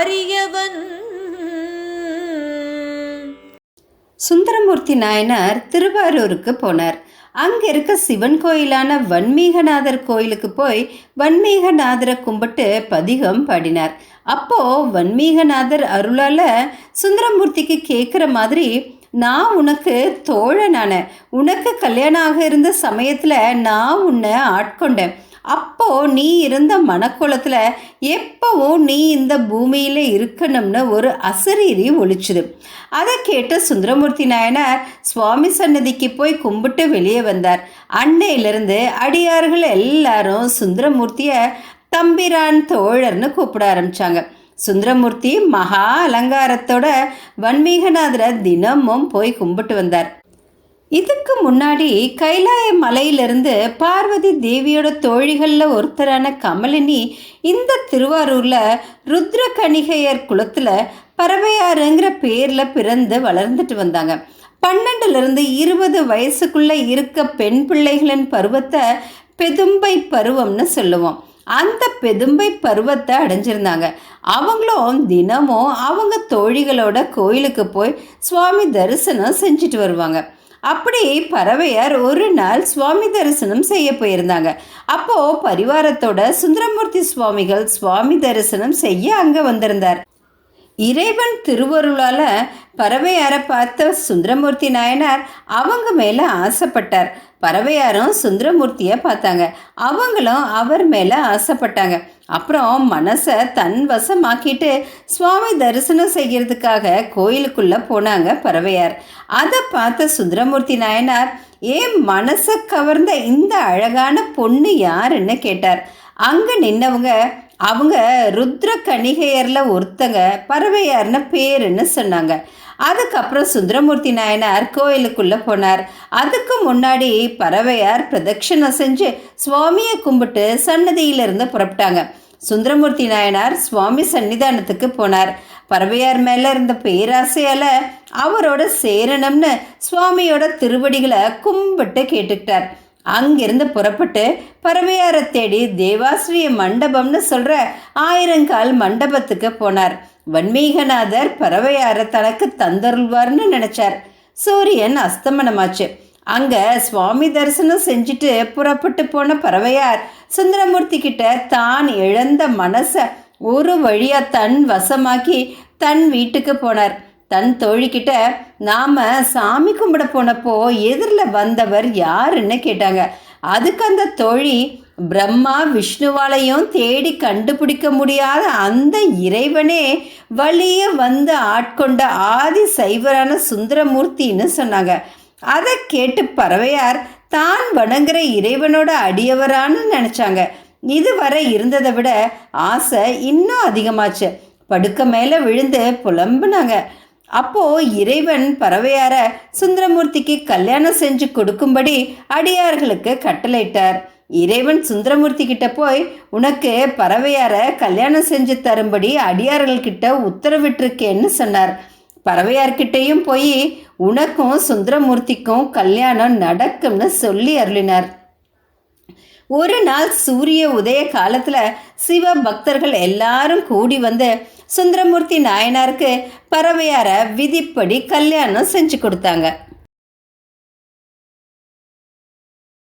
அறியவன். சுந்தரமூர்த்தி நாயனார் திருவாரூருக்கு போனார். அங்கே இருக்க சிவன் கோயிலான வன்மீகநாதர் கோயிலுக்கு போய் வன்மீகநாதரை கும்பிட்டு பதிகம் பாடினார். அப்போ வன்மீகநாதர் அருளால சுந்தரமூர்த்திக்கு கேட்குற மாதிரி நான் உனக்கு தோழனான உனக்கு கல்யாணம் ஆக இருந்த சமயத்தில் நான் உன்னை ஆட்கொண்டேன். அப்போ நீ இருந்த மனக்குளத்தில் எப்பவும் நீ இந்த பூமியில் இருக்கணும்னு ஒரு அசரீரி ஒழிச்சுது அதை கேட்ட சுந்தரமூர்த்தி நாயனார் சுவாமி சன்னதிக்கு போய் கும்பிட்டு வெளியே வந்தார். அன்னையிலிருந்து அடியார்கள் எல்லாரும் சுந்தரமூர்த்தியை தம்பிரான் தோழர்னு கூப்பிட ஆரம்பித்தாங்க சுந்தரமூர்த்தி மகா அலங்காரத்தோட வன்மீகநாதரை தினமும் போய் கும்பிட்டு வந்தார். இதுக்கு முன்னாடி கைலாய மலையிலிருந்து பார்வதி தேவியோட தோழிகளில் ஒருத்தரான கமலினி இந்த திருவாரூரில் ருத்ரகணிகையர் குலத்தில் பறவையாறுங்கிற பேரில் பிறந்து வளர்ந்துட்டு வந்தாங்க. பன்னெண்டுலேருந்து இருபது வயசுக்குள்ளே இருக்க பெண் பிள்ளைகளின் பருவத்தை பெதும்பை பருவம்னு சொல்லுவோம். அந்த பெதும்பை பருவத்தை அடைஞ்சிருந்தாங்க. அவங்களும் தினமும் அவங்க தோழிகளோட கோயிலுக்கு போய் சுவாமி தரிசனம் செஞ்சுட்டு வருவாங்க. அப்படி பறவையார் ஒரு நாள் சுவாமி தரிசனம் செய்ய போயிருந்தாங்க. அப்போ பரிவாரத்தோட சுந்தரமூர்த்தி சுவாமிகள் சுவாமி தரிசனம் செய்ய அங்கே வந்திருந்தார். இறைவன் திருவருளால் பறவையாரை பார்த்த சுந்தரமூர்த்தி நாயனார் அவங்க மேலே ஆசைப்பட்டார். பறவையாரும் சுந்தரமூர்த்தியை பார்த்தாங்க. அவங்களும் அவர் மேலே ஆசைப்பட்டாங்க. அப்புறம் மனசை தன் வசமாக்கிட்டு சுவாமி தரிசனம் செய்கிறதுக்காக கோயிலுக்குள்ளே போனாங்க பறவையார். அதை பார்த்த சுந்தரமூர்த்தி நாயனார் ஏன் மனசை கவர்ந்த இந்த அழகான பொண்ணு யாருன்னு கேட்டார். அங்கே நின்னவங்க அவங்க ருத்ர கணிகையரில் ஒருத்தங்க பறவையார்னு பேருன்னு சொன்னாங்க. அதுக்கப்புறம் சுந்தரமூர்த்தி நாயனார் கோயிலுக்குள்ளே போனார். அதுக்கு முன்னாடி பறவையார் பிரதட்சணம் செஞ்சு சுவாமியை கும்பிட்டு சன்னதியிலிருந்து புறப்பட்டாங்க. சுந்தரமூர்த்தி நாயனார் சுவாமி சன்னிதானத்துக்கு போனார். பறவையார் மேலே இருந்த பேராசையால் அவரோட சேரணும்னு சுவாமியோட திருவடிகளை கும்பிட்டு கேட்டுக்கிட்டார். அங்கிருந்து புறப்பட்டு பறவையாரை தேடி தேவாசிரிய மண்டபம்னு சொல்கிற ஆயிரங்கால் மண்டபத்துக்கு போனார். வன்மீகநாதர் பறவையாரை தனக்கு தந்தருள்வார்னு நினச்சார். சூரியன் அஸ்தமனமாச்சு. அங்கே சுவாமி தரிசனம் செஞ்சுட்டு புறப்பட்டு போன பறவையார் சுந்தரமூர்த்தி கிட்ட தான் இழந்த மனசை ஒரு வழியாக தன் வசமாக்கி தன் வீட்டுக்கு போனார். தன் தோழிக்கிட்ட நாம் சாமி கும்பிட போனப்போ எதிரில் வந்தவர் யாருன்னு கேட்டாங்க. அதுக்கு அந்த தோழி பிரம்மா விஷ்ணுவாலையும் தேடி கண்டுபிடிக்க முடியாத அந்த இறைவனே வழியே வந்து ஆட்கொண்ட ஆதி சைவரான சுந்தரமூர்த்தின்னு சொன்னாங்க. அதை கேட்டு பறவையார் தான் வணங்குற இறைவனோட அடியவரான்னு நினச்சாங்க. இதுவரை இருந்ததை விட ஆசை இன்னும் அதிகமாச்சு. படுக்க மேலே விழுந்து புலம்புனாங்க. அப்போ இறைவன் பறவையார சுந்தரமூர்த்திக்கு கல்யாணம் செஞ்சு கொடுக்கும்படி அடியார்களுக்கு கட்டளையிட்டார். இறைவன் சுந்தரமூர்த்தி கிட்ட போய் உனக்கு பறவையார கல்யாணம் செஞ்சு தரும்படி அடியார்கள்கிட்ட உத்தரவிட்டிருக்கேன்னு சொன்னார். பறவையார்கிட்டையும் போய் உனக்கும் சுந்தரமூர்த்திக்கும் கல்யாணம் நடக்கும்னு சொல்லி அருளினார். ஒரு நாள் சூரிய உதய காலத்தில் சிவ பக்தர்கள் எல்லாரும் கூடி வந்து சுந்தரமூர்த்தி நாயனாருக்கு பறவையார விதிப்படி கல்யாணம் செஞ்சு கொடுத்தாங்க.